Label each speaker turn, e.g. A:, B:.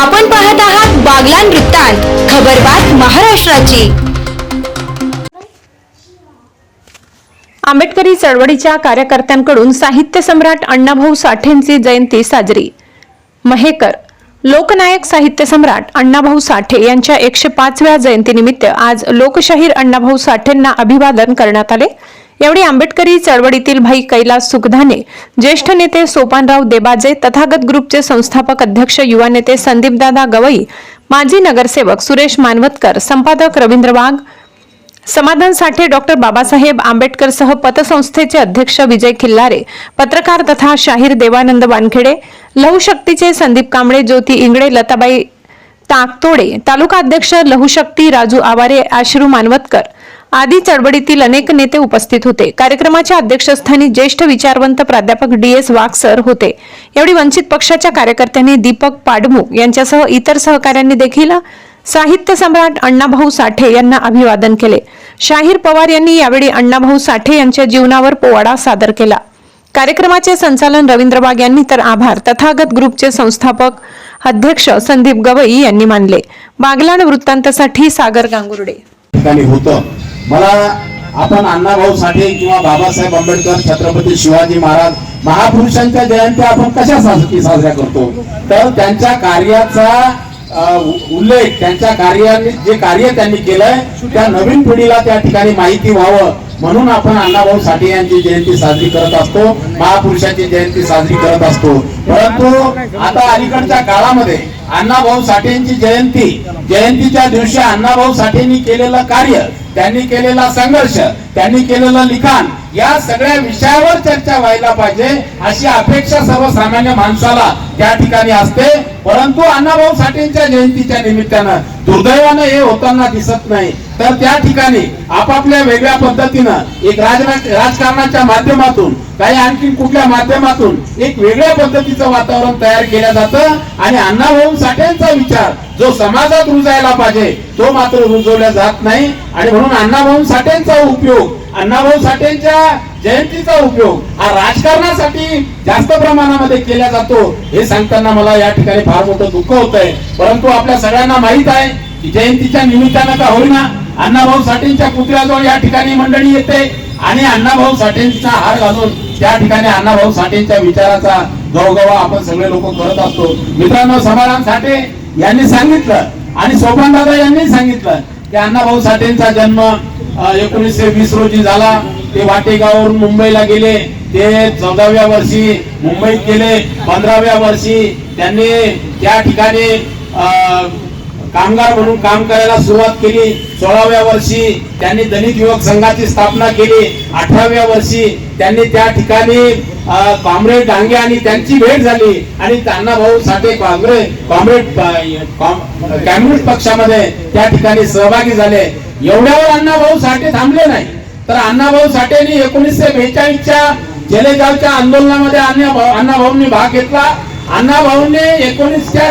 A: आपण पाहत आहात बागलान वृत्तांत खबरबात महाराष्ट्राची.
B: आंबेडकरी चळवळीच्या कार्यकर्त्यांकडून साहित्य सम्राट अण्णाभाऊ साठेंची जयंती साजरी. महेकर लोकनायक साहित्य सम्राट अण्णाभाऊ साठे यांच्या एकशे पाचव्या जयंतीनिमित्त आज लोकशाहीर अण्णाभाऊ साठेंना अभिवादन करण्यात आले. यावेळी आंबेडकरी चळवळीतील भाई कैलास सुखधाने ज्येष्ठ नेते सोपानराव देबाजे तथागत ग्रुपचे संस्थापक अध्यक्ष युवा नेते संदीपदादा गवई माजी नगरसेवक सुरेश मानवतकर संपादक रवींद्र वाघ समाधान साठे डॉक्टर बाबासाहेब आंबेडकर सह पतसंस्थेचे अध्यक्ष विजय खिल्लारे पत्रकार तथा शाहीर देवानंद वानखेडे लहू शक्तीचे संदीप कांबळे ज्योती इंगळे लताबाई ताकतोडे तालुका अध्यक्ष लहू शक्ती राजू आवारे आश्रू मानवतकर आदी चळवळीतील अनेक नेते उपस्थित होते. कार्यक्रमाच्या अध्यक्षस्थानी ज्येष्ठ विचारवंत प्राध्यापक डी एस वाघ सर होते. यावेळी वंचित पक्षाच्या कार्यकर्त्यांनी दीपक पाडमुख यांच्यासह इतर सहकाऱ्यांनी देखील साहित्य सम्राट अण्णाभाऊ साठे यांना अभिवादन केले. शाहीर पवार यांनी यावेळी अण्णाभाऊ साठे यांच्या जीवनावर पोवाडा सादर केला. कार्यक्रमाचे संचालन रवींद्र बाग यांनी तर आभार तथागत ग्रुपचे संस्थापक अध्यक्ष संदीप गवई यांनी मानले. बागलाण वृत्तांतासाठी सागर गांगुर्डे.
C: होतं. मला आपण अण्णाभाऊ साठे किंवा बाबासाहेब आंबेडकर छत्रपती शिवाजी महाराज महापुरुषांच्या जयंत्या आपण कशा साजरी साजऱ्या करतो? तर त्यांच्या कार्याचा उल्लेख त्यांच्या कार्याने जे कार्य त्यांनी केलंय त्या नवीन पिढीला त्या ठिकाणी माहिती व्हावं. म्हणून आपण अण्णाभाऊ साठे यांची जयंती साजरी करत असतो महापुरुषांची जयंती साजरी करत असतो. परंतु आता अलीकडच्या काळामध्ये अण्णाभाऊ साठेंची जयंती जयंतीच्या दिवशी अण्णाभाऊ साठेंनी केलेलं कार्य त्यांनी केलेला संघर्ष त्यांनी केलेलं लिखाण या सगळ्या विषयावर चर्चा व्हायला पाहिजे अशी अपेक्षा सर्वसामान्य माणसाला त्या ठिकाणी असते. परंतु अण्णाभाऊ साठेंच्या जयंतीच्या निमित्तानं दुर्दैवानं हे होताना दिसत नाही. तर त्या ठिकाणी आपापल्या वेगळ्या पद्धतीनं एक राजकारणाच्या माध्यमातून काही आणखी कुठल्या माध्यमातून एक वेगळ्या पद्धतीचं वातावरण तयार केलं जातं. आणि अण्णाभाऊ साठेंचा विचार जो समाजात रुजायला पाहिजे तो मात्र रुजवला जात नाही. आणि म्हणून अण्णाभाऊ साठेंचा उपयोग अण्णाभाऊ साठेंच्या जयंतीचा उपयोग हा राजकारणासाठी जास्त प्रमाणामध्ये केला जातो हे सांगताना मला या ठिकाणी फार मोठं दुःख होत आहे परंतु आपल्या सगळ्यांना माहीत आहे की जयंतीच्या निमित्तानं का होईना अण्णाभाऊ साठेंच्या पुतळ्याजवळ या ठिकाणी मंडळी येते आणि अण्णाभाऊ साठेंचा हार घालून त्या ठिकाणी अण्णाभाऊ साठेंच्या विचाराचा गवगवा आपण सगळे लोक करत असतो. मित्रांनो समाधान साठे यांनी सांगितलं आणि सोपान दादा यांनी सांगितलं की अण्णाभाऊ साठेंचा जन्म एकोणीसशे वीस रोजी झाला. ते वाटेगावरून मुंबईला गेले. ते चौदाव्या वर्षी मुंबईत गेले. पंधराव्या वर्षी त्यांनी त्या ठिकाणी कामगार म्हणून काम करायला सुरुवात केली. सोळाव्या वर्षी त्यांनी दलित युवक संघाची स्थापना केली. अठराव्या वर्षी त्यांनी त्या ठिकाणी कॉम्रेड डांगे आणि त्यांची भेट झाली. आणि त्यांना भाऊ साठे काँग्रेस कॉम्रेड कम्युनिस्ट पक्षामध्ये त्या ठिकाणी सहभागी झाले. एवढ्यावर अण्णाभाऊ साठे थांबले नाही. तर अण्णाभाऊ साठेंनी एकोणीसशे बेचाळीसच्या जलेगावच्या आंदोलनामध्ये अण्णाभाऊ अण्णाभाऊंनी भाग घेतला. अण्णाभाऊंनी एकोणीसच्या